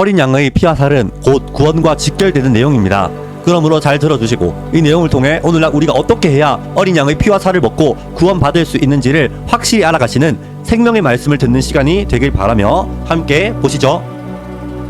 어린 양의 피와 살은 곧 구원과 직결되는 내용입니다. 그러므로 잘 들어주시고 이 내용을 통해 오늘날 우리가 어떻게 해야 어린 양의 피와 살을 먹고 구원받을 수 있는지를 확실히 알아가시는 생명의 말씀을 듣는 시간이 되길 바라며 함께 보시죠.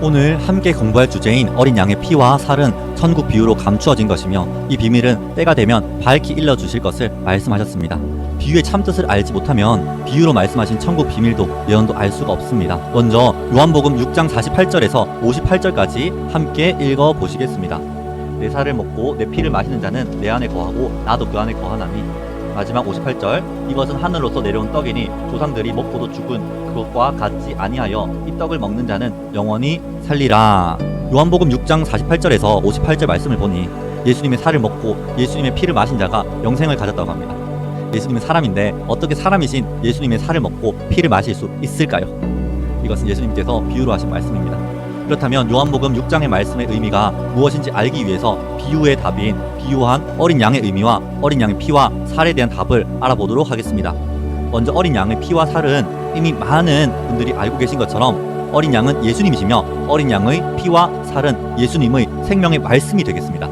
오늘 함께 공부할 주제인 어린 양의 피와 살은 천국 비유로 감추어진 것이며 이 비밀은 때가 되면 밝히 일러 주실 것을 말씀하셨습니다. 비유의 참뜻을 알지 못하면 비유로 말씀하신 천국 비밀도 예언도 알 수가 없습니다. 먼저 요한복음 6장 48절에서 58절까지 함께 읽어 보시겠습니다. 내 살을 먹고 내 피를 마시는 자는 내 안에 거하고 나도 그 안에 거하나니 마지막 58절 이것은 하늘로서 내려온 떡이니 조상들이 먹고도 죽은 그것과 같지 아니하여 이 떡을 먹는 자는 영원히 살리라. 요한복음 6장 48절에서 58절 말씀을 보니 예수님의 살을 먹고 예수님의 피를 마신 자가 영생을 가졌다고 합니다. 예수님은 사람인데 어떻게 사람이신 예수님의 살을 먹고 피를 마실 수 있을까요? 이것은 예수님께서 비유로 하신 말씀입니다 그렇다면 요한복음 6장의 말씀의 의미가 무엇인지 알기 위해서 비유의 답인 비유한 어린 양의 의미와 어린 양의 피와 살에 대한 답을 알아보도록 하겠습니다. 먼저 어린 양의 피와 살은 이미 많은 분들이 알고 계신 것처럼 어린 양은 예수님이시며 어린 양의 피와 살은 예수님의 생명의 말씀이 되겠습니다.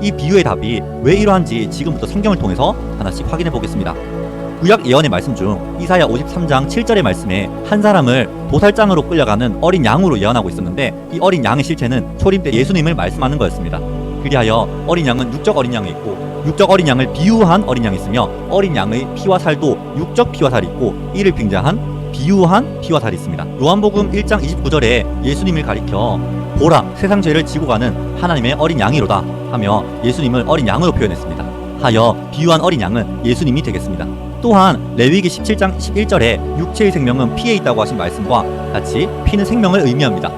이 비유의 답이 왜 이러한지 지금부터 성경을 통해서 하나씩 확인해 보겠습니다. 구약 예언의 말씀 중 이사야 53장 7절의 말씀에 한 사람을 도살장으로 끌려가는 어린 양으로 예언하고 있었는데 이 어린 양의 실체는 초림 때 예수님을 말씀하는 거였습니다. 그리하여 어린 양은 육적 어린 양이 있고 육적 어린 양을 비유한 어린 양이 있으며 어린 양의 피와 살도 육적 피와 살이 있고 이를 빙자한 비유한 피와 살이 있습니다. 요한복음 1장 29절에 예수님을 가리켜 보라 세상 죄를 지고 가는 하나님의 어린 양이로다 하며 예수님을 어린 양으로 표현했습니다. 하여 비유한 어린 양은 예수님이 되겠습니다. 또한 레위기 17장 11절에 육체의 생명은 피에 있다고 하신 말씀과 같이 피는 생명을 의미합니다.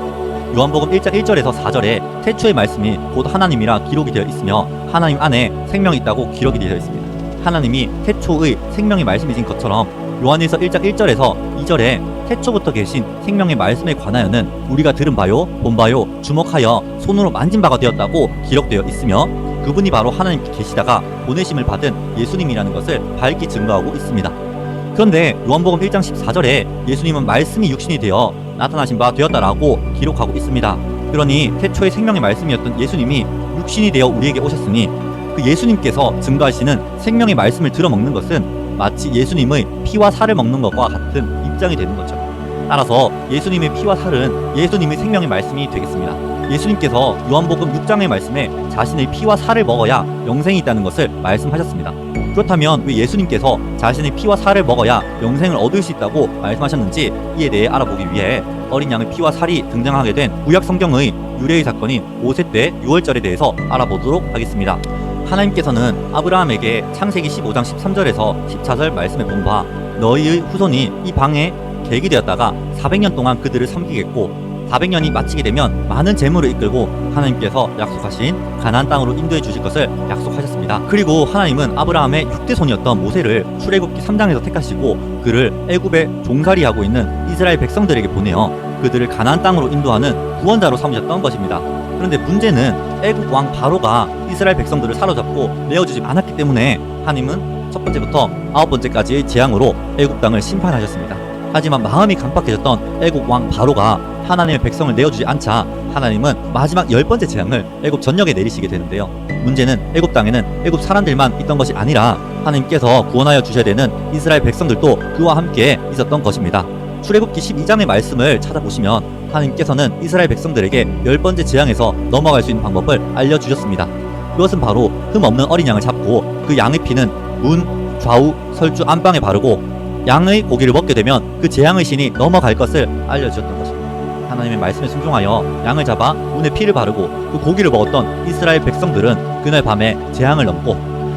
요한복음 1장 1절에서 4절에 태초의 말씀이 곧 하나님이라 기록이 되어 있으며 하나님 안에 생명이 있다고 기록이 되어 있습니다. 하나님이 태초의 생명의 말씀이신 것처럼 요한일서 1장 1절에서 2절에 태초부터 계신 생명의 말씀에 관하여는 우리가 들은 바요, 본 바요, 주목하여 손으로 만진 바가 되었다고 기록되어 있으며 그분이 바로 하나님께 계시다가 보내심을 받은 예수님이라는 것을 밝히 증거하고 있습니다. 그런데 요한복음 1장 14절에 예수님은 말씀이 육신이 되어 나타나신 바 되었다라고 기록하고 있습니다. 그러니 태초의 생명의 말씀이었던 예수님이 육신이 되어 우리에게 오셨으니 그 예수님께서 증거하시는 생명의 말씀을 들어먹는 것은 마치 예수님의 피와 살을 먹는 것과 같은 입장이 되는 거죠. 따라서 예수님의 피와 살은 예수님의 생명의 말씀이 되겠습니다. 예수님께서 요한복음 6장의 말씀에 자신의 피와 살을 먹어야 영생이 있다는 것을 말씀하셨습니다. 그렇다면 왜 예수님께서 자신의 피와 살을 먹어야 영생을 얻을 수 있다고 말씀하셨는지 이에 대해 알아보기 위해 어린 양의 피와 살이 등장하게 된 구약 성경의 유래의 사건인 5세 때 6월절에 대해서 알아보도록 하겠습니다. 하나님께서는 아브라함에게 창세기 15장 13절에서 14절 말씀에 본바 너희의 후손이 이 방에 계획이 되었다가 400년 동안 그들을 섬기겠고 400년이 마치게 되면 많은 재물을 이끌고 하나님께서 약속하신 가나안 땅으로 인도해 주실 것을 약속하셨습니다. 그리고 하나님은 아브라함의 6대 손이었던 모세를 출애굽기 3장에서 택하시고 그를 애굽에 종살이하고 있는 이스라엘 백성들에게 보내어 그들을 가나안 땅으로 인도하는 구원자로 삼으셨던 것입니다. 그런데 문제는 애굽 왕 바로가 이스라엘 백성들을 사로잡고 내어주지 않았기 때문에 하나님은 첫 번째부터 아홉 번째까지의 재앙으로 애굽 땅을 심판하셨습니다. 하지만 마음이 강박해졌던 애굽 왕 바로가 하나님의 백성을 내어주지 않자 하나님은 마지막 열 번째 재앙을 애굽 전역에 내리시게 되는데요. 문제는 애굽 땅에는 애굽 사람들만 있던 것이 아니라 하나님께서 구원하여 주셔야 되는 이스라엘 백성들도 그와 함께 있었던 것입니다. 출애굽기 12장의 말씀을 찾아보시면 하나님께서는 이스라엘 백성들에게 열 번째 재앙에서 넘어갈 수 있는 방법을 알려주셨습니다. 그것은 바로 흠 없는 어린 양을 잡고 그 양의 피는 문, 좌우, 설주 안방에 바르고 양의 고기를 먹게 되면 그 재앙의 신이 넘어갈 것을 알려주셨던 것입니다. 하나님의 말씀에 순종하여 양을 잡아 문에 피를 바르고 그 고기를 먹었던 이스라엘 백성들은 그날 밤에 재앙을 넘고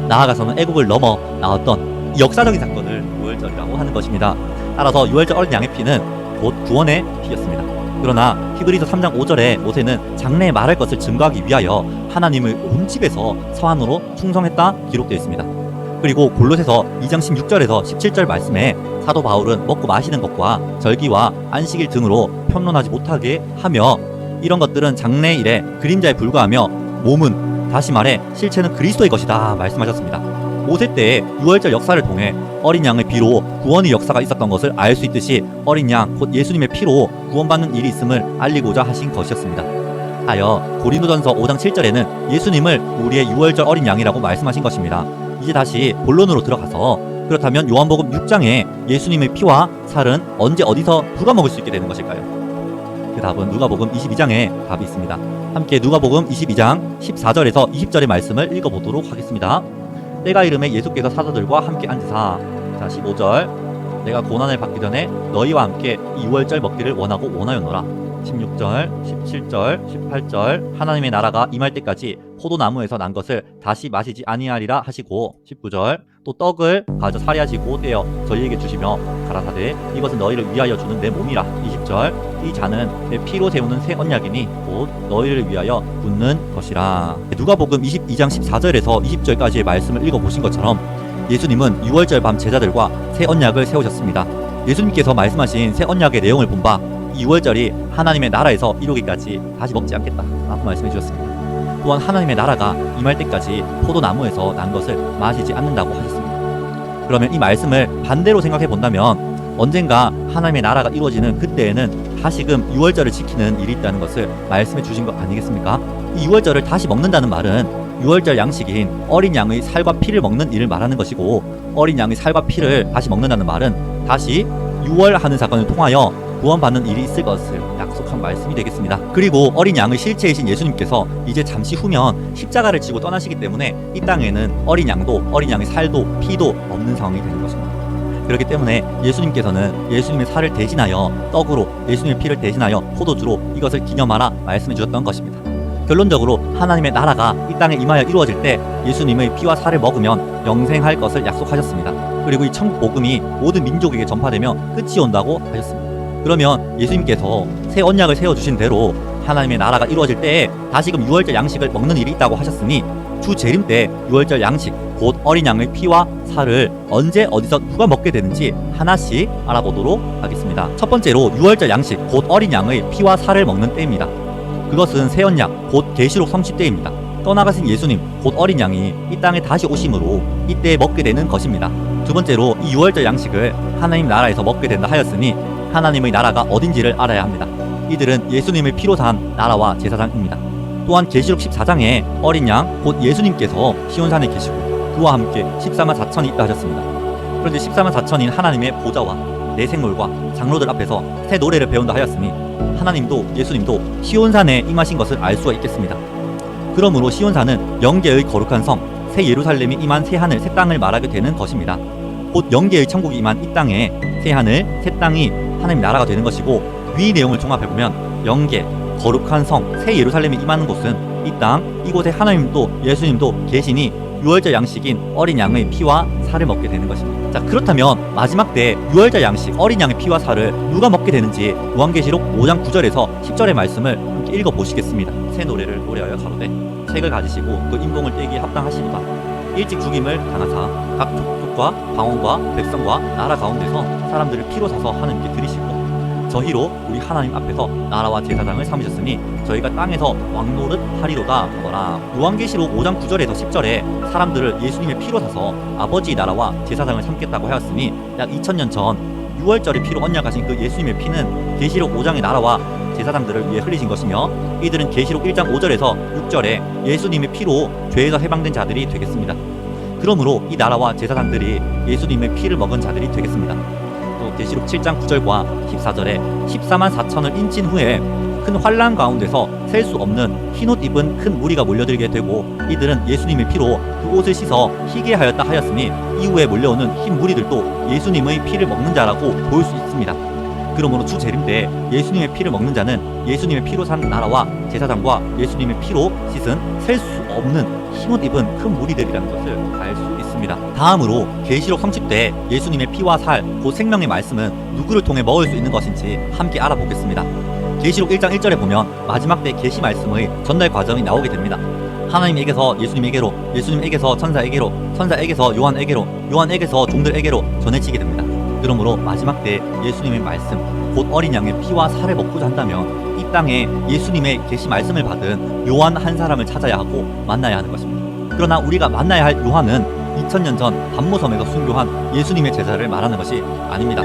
나아가서는 애굽을 넘어 나왔던 이 역사적인 사건을 유월절이라고 하는 것입니다. 따라서 유월절 어린 양의 피는 곧 구원의 피였습니다. 그러나 히브리서 3장 5절에 모세는 장래에 말할 것을 증거하기 위하여 하나님을 온 집에서 서한으로 충성했다 기록되어 있습니다. 그리고 골로새서 2장 16절에서 17절 말씀에 사도 바울은 먹고 마시는 것과 절기와 안식일 등으로 평론하지 못하게 하며 이런 것들은 장래의 일에 그림자에 불과하며 몸은 다시 말해 실체는 그리스도의 것이다 말씀하셨습니다. 모세 때의 유월절 역사를 통해 어린 양의 피로 구원의 역사가 있었던 것을 알 수 있듯이 어린 양 곧 예수님의 피로 구원받는 일이 있음을 알리고자 하신 것이었습니다. 하여 고린도전서 5장 7절에는 예수님을 우리의 유월절 어린 양이라고 말씀하신 것입니다. 이제 다시 본론으로 들어가서 그렇다면 요한복음 6장에 예수님의 피와 살은 언제 어디서 누가 먹을 수 있게 되는 것일까요? 그 답은 누가복음 22장에 답이 있습니다. 함께 누가복음 22장 14절에서 20절의 말씀을 읽어보도록 하겠습니다. 때가 이름에 예수께서 사도들과 함께 앉으사 자 15절 내가 고난을 받기 전에 너희와 함께 이 유월절 먹기를 원하고 원하였노라 16절 17절 18절 하나님의 나라가 임할 때까지 포도나무에서 난 것을 다시 마시지 아니하리라 하시고 19절 또 떡을 가져 살이하시고 떼어 저희에게 주시며 가라사대 이것은 너희를 위하여 주는 내 몸이라 20절 이 잔은 내 피로 세우는 새 언약이니 곧 너희를 위하여 붓는 것이라 누가복음 22장 14절에서 20절까지의 말씀을 읽어보신 것처럼 예수님은 6월절 밤 제자들과 새 언약을 세우셨습니다. 예수님께서 말씀하신 새 언약의 내용을 본바 6월절이 하나님의 나라에서 이루기까지 다시 먹지 않겠다 라고 말씀해 주셨습니다. 또한 하나님의 나라가 임할 때까지 포도나무에서 난 것을 마시지 않는다고 하셨습니다. 그러면 이 말씀을 반대로 생각해 본다면 언젠가 하나님의 나라가 이루어지는 그때에는 다시금 6월절을 지키는 일이 있다는 것을 말씀해 주신 것 아니겠습니까? 이 6월절을 다시 먹는다는 말은 6월절 양식인 어린 양의 살과 피를 먹는 일을 말하는 것이고 어린 양의 살과 피를 다시 먹는다는 말은 다시 6월 하는 사건을 통하여 구원받는 일이 있을 것을 약속한 말씀이 되겠습니다. 그리고 어린 양의 실체이신 예수님께서 이제 잠시 후면 십자가를 지고 떠나시기 때문에 이 땅에는 어린 양도 어린 양의 살도 피도 없는 상황이 되는 것입니다. 그렇기 때문에 예수님께서는 예수님의 살을 대신하여 떡으로 예수님의 피를 대신하여 포도주로 이것을 기념하라 말씀해 주셨던 것입니다. 결론적으로 하나님의 나라가 이 땅에 임하여 이루어질 때 예수님의 피와 살을 먹으면 영생할 것을 약속하셨습니다. 그리고 이 천국 복음이 모든 민족에게 전파되며 끝이 온다고 하셨습니다. 그러면 예수님께서 새 언약을 세워 주신 대로 하나님의 나라가 이루어질 때에 다시금 유월절 양식을 먹는 일이 있다고 하셨으니 주 재림 때 유월절 양식 곧 어린 양의 피와 살을 언제 어디서 누가 먹게 되는지 하나씩 알아보도록 하겠습니다. 첫 번째로 유월절 양식 곧 어린 양의 피와 살을 먹는 때입니다. 그것은 새 언약 곧 계시록 30대입니다. 떠나가신 예수님 곧 어린 양이 이 땅에 다시 오심으로 이때 먹게 되는 것입니다. 두 번째로 이 유월절 양식을 하나님 나라에서 먹게 된다 하였으니 하나님의 나라가 어딘지를 알아야 합니다. 이들은 예수님의 피로 산 나라와 제사장입니다. 또한 계시록 14장에 어린 양 곧 예수님께서 시온산에 계시고 그와 함께 14만 4천이 있다 하셨습니다. 그런데 14만 4천인 하나님의 보좌와 내 생물과 장로들 앞에서 새 노래를 배운다 하였으니 하나님도 예수님도 시온산에 임하신 것을 알 수가 있겠습니다. 그러므로 시온산은 영계의 거룩한 성, 새 예루살렘이 임한 새 하늘, 새 땅을 말하게 되는 것입니다. 곧 영계의 천국이 임한 이 땅에 새 하늘, 새 땅이 하나님 나라가 되는 것이고 위 내용을 종합해 보면 영계, 거룩한 성, 새 예루살렘이 임하는 곳은 이 땅, 이곳에 하나님도 예수님도 계시니 유월절 양식인 어린 양의 피와 살을 먹게 되는 것입니다. 자 그렇다면 마지막 때 유월절 양식 어린 양의 피와 살을 누가 먹게 되는지 요한계시록 5장 9절에서 10절의 말씀을 함께 읽어 보시겠습니다. 새 노래를 노래하여 가로되 책을 가지시고 그 임봉을 떼기에 합당하시도다. 일찍 죽임을 당하사 각 족 속과 방언과 백성과 나라 가운데서 사람들을 피로 사서 하나님께 드리시고 저희로 우리 하나님 앞에서 나라와 제사장을 삼으셨으니 저희가 땅에서 왕노릇 하리로다 하더라 요한계시록 5장 9절에서 10절에 사람들을 예수님의 피로 사서 아버지 나라와 제사장을 삼겠다고 하였으니 약 2000년 전 6월절에 피로 언약하신 그 예수님의 피는 계시록 5장의 나라와 제사장들을 위해 흘리신 것이며 이들은 계시록 1장 5절에서 6절에 예수님의 피로 죄에서 해방된 자들이 되겠습니다. 그러므로 이 나라와 제사장들이 예수님의 피를 먹은 자들이 되겠습니다. 또 계시록 7장 9절과 14절에 14만 4천을 인친 후에 큰 환란 가운데서 셀 수 없는 흰옷 입은 큰 무리가 몰려들게 되고 이들은 예수님의 피로 그 옷을 씻어 희게 하였다 하였으니 이후에 몰려오는 흰 무리들도 예수님의 피를 먹는 자라고 볼 수 있습니다. 그러므로 주 재림 때 예수님의 피를 먹는 자는 예수님의 피로 산 나라와 제사장과 예수님의 피로 씻은 셀수 없는 흰옷 입은 큰 무리들이라는 것을 알 수 있습니다. 다음으로 계시록 30대 예수님의 피와 살, 그 생명의 말씀은 누구를 통해 먹을 수 있는 것인지 함께 알아보겠습니다. 계시록 1장 1절에 보면 마지막 때 계시 말씀의 전달 과정이 나오게 됩니다. 하나님에게서 예수님에게로, 예수님에게서 천사에게로, 천사에게서 요한에게로, 요한에게서 종들에게로 전해지게 됩니다. 그러므로 마지막 때 예수님의 말씀, 곧 어린 양의 피와 살을 먹고자 한다면 이 땅에 예수님의 계시 말씀을 받은 요한 한 사람을 찾아야 하고 만나야 하는 것입니다. 그러나 우리가 만나야 할 요한은 2000년 전 반모섬에서 순교한 예수님의 제자를 말하는 것이 아닙니다.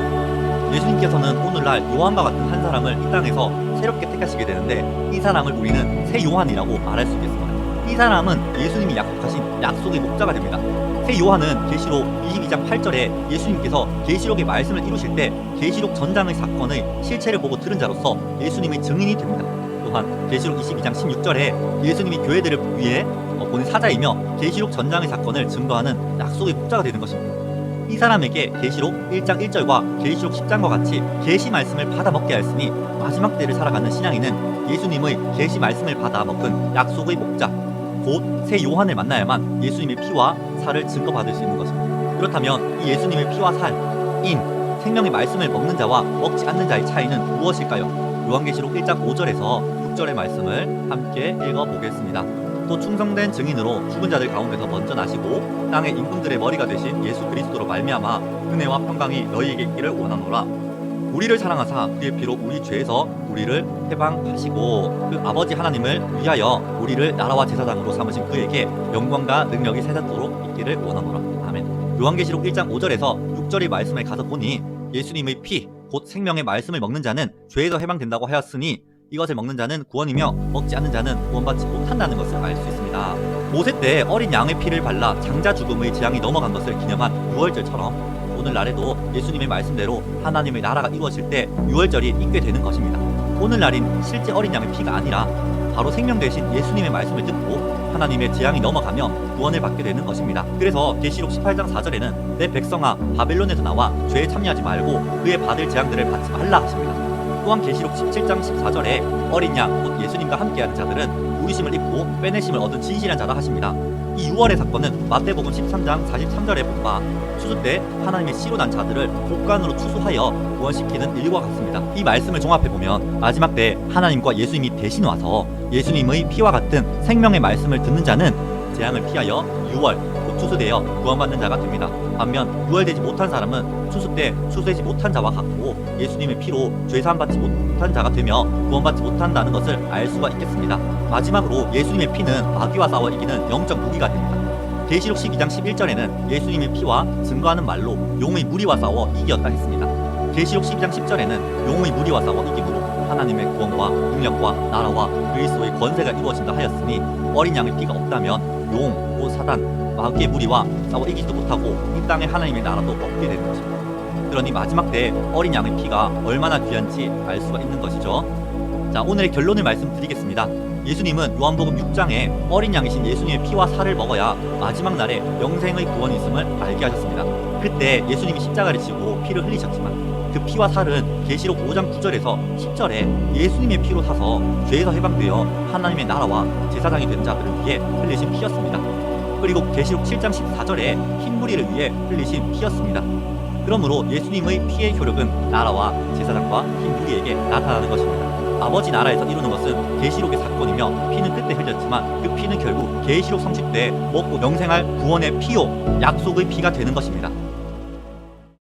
예수님께서는 오늘날 요한과 같은 한 사람을 이 땅에서 새롭게 택하시게 되는데 이 사람을 우리는 새 요한이라고 말할 수 있겠습니다. 이 사람은 예수님이 약속하신 약속의 목자가 됩니다. 새 요한은 계시록 22장 8절에 예수님께서 계시록의 말씀을 이루실 때 계시록 전장의 사건의 실체를 보고 들은 자로서 예수님의 증인이 됩니다. 또한 계시록 22장 16절에 예수님이 교회들을 위해 어, 보낸 사자이며 계시록 전장의 사건을 증거하는 약속의 목자가 되는 것입니다. 이 사람에게 계시록 1장 1절과 계시록 10장과 같이 계시 말씀을 받아 먹게 하였으니 마지막 때를 살아가는 신앙인은 예수님의 계시 말씀을 받아 먹은 약속의 목자 곧 새 요한을 만나야만 예수님의 피와 살을 증거받을 수 있는 것입니다. 그렇다면 이 예수님의 피와 살, 인, 생명의 말씀을 먹는 자와 먹지 않는 자의 차이는 무엇일까요? 요한계시록 1장 5절에서 6절의 말씀을 함께 읽어보겠습니다. 또 충성된 증인으로 죽은 자들 가운데서 먼저 나시고 땅의 임금들의 머리가 되신 예수 그리스도로 말미암아 은혜와 평강이 너희에게 있기를 원하노라. 우리를 사랑하사 그의 피로 우리 죄에서 우리를 해방하시고 그 아버지 하나님을 위하여 우리를 나라와 제사장으로 삼으신 그에게 영광과 능력이 세세토록 있기를 원하노라. 아멘. 요한계시록 1장 5절에서 6절의 말씀에 가서 보니 예수님의 피, 곧 생명의 말씀을 먹는 자는 죄에서 해방된다고 하였으니 이것을 먹는 자는 구원이며 먹지 않는 자는 구원받지 못한다는 것을 알 수 있습니다. 모세 때 어린 양의 피를 발라 장자 죽음의 재앙이 넘어간 것을 기념한 6월절처럼 오늘날에도 예수님의 말씀대로 하나님의 나라가 이루어질 때 6월절이 있게 되는 것입니다. 오늘날인 실제 어린 양의 피가 아니라 바로 생명 대신 예수님의 말씀을 듣고 하나님의 재앙이 넘어가며 구원을 받게 되는 것입니다. 그래서 계시록 18장 4절에는 내 백성아 바벨론에서 나와 죄에 참여하지 말고 그의 받을 재앙들을 받지 말라 하십니다. 또한 계시록 17장 14절에 어린 양 곧 예수님과 함께하는 자들은 우리심을 입고 빼내심을 얻은 진실한 자라 하십니다. 이 6월의 사건은 마태복음 13장 43절에 본바 추수 때 하나님의 씨로 난 자들을 복간으로 추수하여 구원시키는 일과 같습니다. 이 말씀을 종합해 보면 마지막 때 하나님과 예수님이 대신 와서 예수님의 피와 같은 생명의 말씀을 듣는 자는 재앙을 피하여 6월 곧 추수되어 구원받는 자가 됩니다. 반면 6월 되지 못한 사람은 추수 때 추수되지 못한 자와 같고 예수님의 피로 죄사함 받지 못한 자가 되며 구원받지 못한다는 것을 알 수가 있겠습니다. 마지막으로 예수님의 피는 마귀와 싸워 이기는 영적 무기가 됩니다. 계시록 12장 11절에는 예수님의 피와 증거하는 말로 용의 무리와 싸워 이겼다 했습니다. 계시록 12장 10절에는 용의 무리와 싸워 이김으로 하나님의 구원과 능력과 나라와 그리스도의 권세가 이루어진다 하였으니 어린 양의 피가 없다면 용, 또 사단, 마귀의 무리와 싸워 이기지도 못하고 이 땅에 하나님의 나라도 없게 되는 것입니다. 그러니 마지막 때 어린 양의 피가 얼마나 귀한지 알 수가 있는 것이죠. 자, 오늘의 결론을 말씀드리겠습니다. 예수님은 요한복음 6장에 어린 양이신 예수님의 피와 살을 먹어야 마지막 날에 영생의 구원이 있음을 알게 하셨습니다. 그때 예수님이 십자가를 지고 피를 흘리셨지만 그 피와 살은 계시록 5장 9절에서 10절에 예수님의 피로 사서 죄에서 해방되어 하나님의 나라와 제사장이 된 자들을 위해 흘리신 피였습니다. 그리고 계시록 7장 14절에 흰 무리를 위해 흘리신 피였습니다. 그러므로 예수님의 피의 효력은 나라와 제사장과 흰 무리에게 나타나는 것입니다. 아버지 나라에서 이루는 것은 계시록의 사건이며 피는 그때 흘렸지만 그 피는 결국 계시록 성취 때 먹고 영생할 구원의 피요 약속의 피가 되는 것입니다.